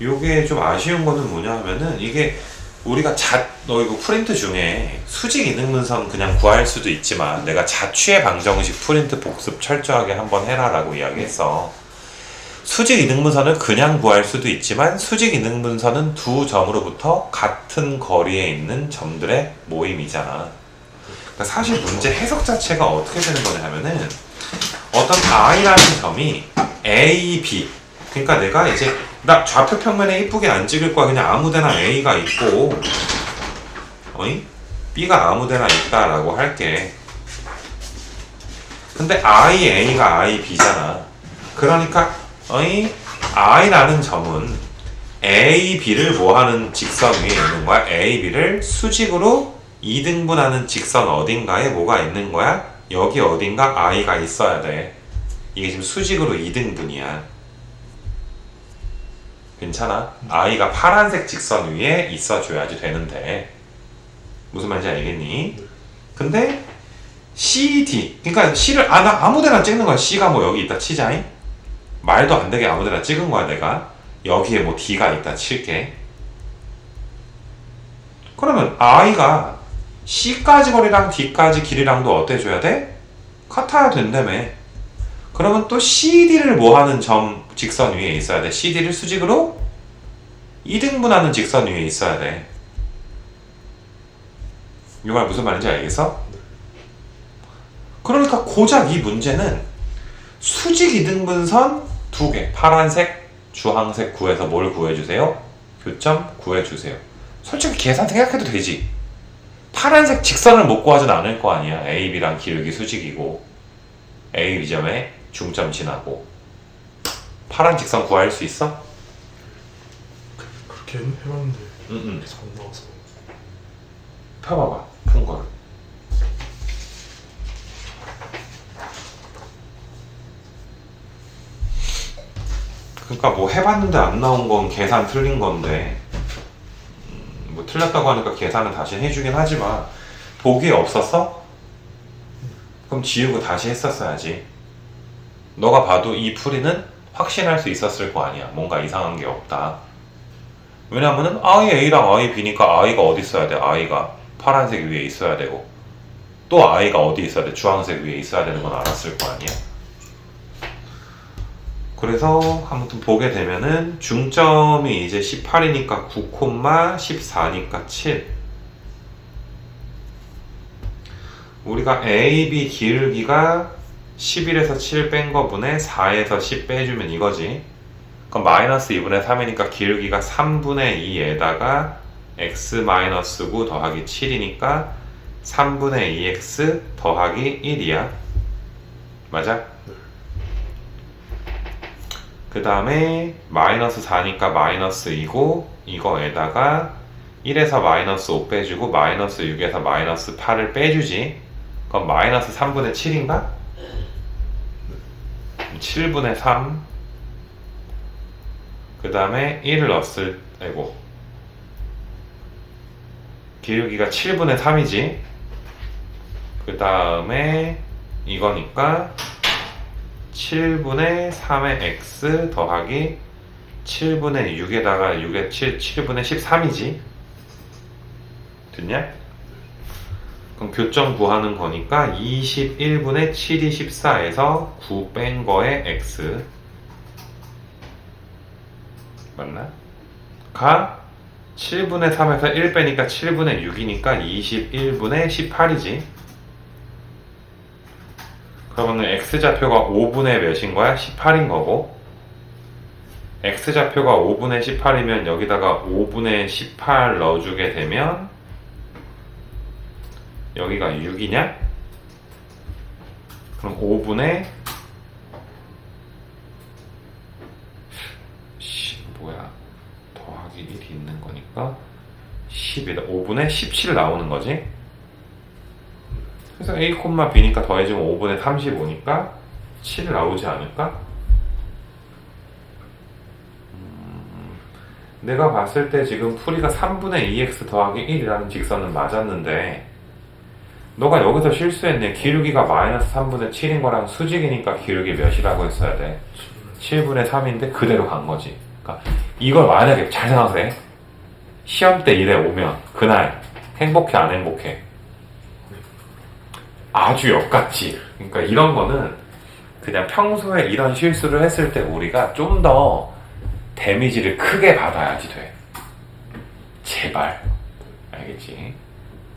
요게 좀 아쉬운 거는 뭐냐 하면은 이게 우리가 자, 너 이거 프린트 중에 수직 이등분선 그냥 구할 수도 있지만 내가 자취의 방정식 프린트 복습 철저하게 한번 해라라고 이야기했어. 수직 이등분선을 그냥 구할 수도 있지만 수직 이등분선은 두 점으로부터 같은 거리에 있는 점들의 모임이잖아. 그러니까 사실 문제 해석 자체가 어떻게 되는 거냐 하면은 어떤 i라는 점이 a, b 그러니까 내가 이제 나 좌표 평면에 이쁘게 안 찍을 거야. 그냥 아무데나 a가 있고 어이? b가 아무데나 있다라고 할게. 근데 i a가 i b잖아. 그러니까 어이? I라는 점은 a b를 뭐하는 직선 위에 있는 거야. A b를 수직으로 2등분하는 직선 어딘가에 뭐가 있는 거야? 여기 어딘가 i가 있어야 돼. 이게 지금 수직으로 2등분이야 괜찮아? i가 파란색 직선 위에 있어줘야지 되는데 무슨 말인지 알겠니? 근데 CD 그러니까 C를 아, 나 아무데나 찍는 거야 C가 뭐 여기 있다 치자잉 말도 안 되게 아무데나 찍은 거야 내가 여기에 뭐 D가 있다 칠게 그러면 i가 C까지 거리랑 D까지 길이랑도 어때 줘야 돼? 같아야 된다며 그러면 또 CD를 뭐 하는 점 직선 위에 있어야 돼. CD를 수직으로 2등분하는 직선 위에 있어야 돼. 이 말 무슨 말인지 알겠어? 그러니까 고작 이 문제는 수직 2등분선 두 개, 파란색, 주황색 구해서 뭘 구해주세요? 교점 구해주세요. 솔직히 계산 생각해도 되지. 파란색 직선을 못 구하진 않을 거 아니야. A, B랑 기울기 수직이고 A, B점에 중점 지나고 파란 직선 구할 수 있어? 그렇게 해봤는데 응응. 계속 안 나와서. 펴봐봐 푼 거를. 그러니까 뭐 해봤는데 안 나온 건 계산 틀린 건데 음, 뭐 틀렸다고 하니까 계산은 다시 해주긴 하지만 보기에 없었어? 그럼 지우고 다시 했었어야지 너가 봐도 이 풀이는 확신할 수 있었을 거 아니야. 뭔가 이상한 게 없다. 왜냐면은 i a랑 i b니까 i가 어디 있어야 돼? i가 파란색 위에 있어야 되고 또 i가 어디 있어야 돼? 주황색 위에 있어야 되는 건 알았을 거 아니야. 그래서 아무튼 보게 되면은 중점이 이제 18이니까 9, 14니까 7 우리가 a, b 기울기가 11에서 7 뺀 거분에 4에서 10 빼주면 이거지 그럼 마이너스 2분의 3이니까 기울기가 3분의 2에다가 x 마이너스 9 더하기 7이니까 3분의 2x 더하기 1이야. 맞아? 그 다음에 마이너스 4니까 마이너스 2고 이거에다가 1에서 마이너스 5 빼주고 마이너스 6에서 마이너스 8을 빼주지. 그럼 마이너스 3분의 7인가? 7분의 3. 그 다음에 1을 넣었을, 아이고. 기울기가 7분의 3이지. 그 다음에 이거니까 7분의 3의 x 더하기 7분의 6에다가 6의 7, 7분의 13이지. 됐냐? 그럼 교점 구하는 거니까 21분의 7이 14에서 9 뺀 거에 x 맞나? 가 7분의 3에서 1 빼니까 7분의 6이니까 21분의 18이지 그러면 x좌표가 5분의 몇인 거야? 18인 거고 x좌표가 5분의 18이면 여기다가 5분의 18 넣어주게 되면 여기가 6이냐? 그럼 5분의 10 뭐야 더하기 1이 있는 거니까 10이다 5분의 17 나오는 거지 그래서 a, b니까 더해지면 5분의 35니까 7 나오지 않을까? 음, 내가 봤을 때 지금 풀이가 3분의 2x 더하기 1이라는 직선은 맞았는데 너가 여기서 실수했네 기울기가 마이너스 3분의 7인 거랑 수직이니까 기울기 몇이라고 했어야 돼 7분의 3인데 그대로 간 거지. 그러니까 이걸 만약에 잘 생각해. 시험 때 일에 오면 그날 행복해 안 행복해? 아주 역같지. 그러니까 이런 거는 그냥 평소에 이런 실수를 했을 때 우리가 좀 더 데미지를 크게 받아야지 돼. 제발. 알겠지?